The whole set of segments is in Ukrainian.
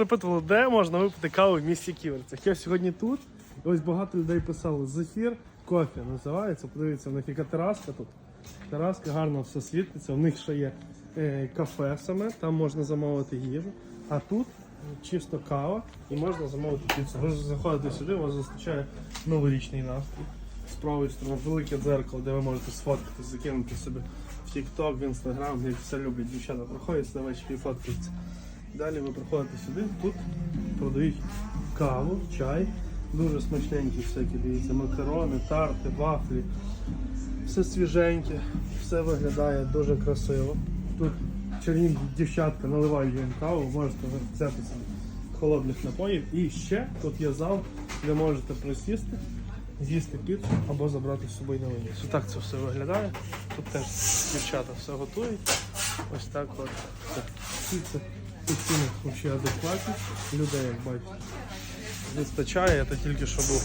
Запитували, де можна випити каву в місті Ківерцях. Я сьогодні тут. І ось багато людей писали зефір, кофе називається. Подивіться, в них яка тераска тут. Тераска гарно все світиться. У них ще є е, кафе саме, там можна замовити їжу. А тут чисто кава і можна замовити піцу. Ви заходите сюди, вас зустрічає новорічний настрій. З правої сторони велике дзеркало, де ви можете сфоткати, закинути собі в TikTok, в Instagram, як все люблять дівчата. Проходять сюди ввечері і фоткаються. Далі ви приходите сюди, тут продають каву, чай, дуже смачненькі всякі, дивіться, макарони, тарти, вафлі. Все свіженьке, все виглядає дуже красиво. Тут чарівні дівчатка наливають вам каву, можете взяти холодних напоїв. І ще тут є зал, де можете присісти, з'їсти піцу або забрати з собою на виніс. Так це все виглядає. Тут теж дівчата все готують. Ось так от. Все. Ціни взагалі адекватні. Людей, як бачите, вистачає. Я тільки що був,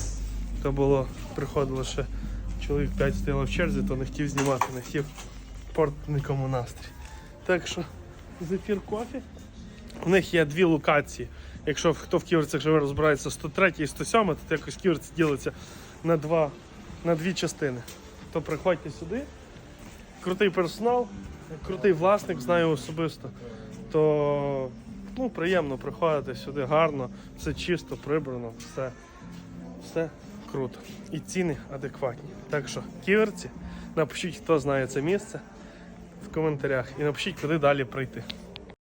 то було, приходило ще чоловік 5 стояло в черзі, то не хотів знімати, не хотів портити нікому настрій. Так що зефір кофі. У них є дві локації. Якщо хто в ківерцях живе, розбирається 103 і 107, то якось ківерці ділиться на, два, на дві частини. То приходьте сюди. Крутий персонал, крутий власник, знаю особисто. То ну, приємно приходити сюди гарно, все чисто, прибрано, все, все круто. І ціни адекватні. Так що, ківерці, напишіть, хто знає це місце в коментарях і напишіть, куди далі прийти.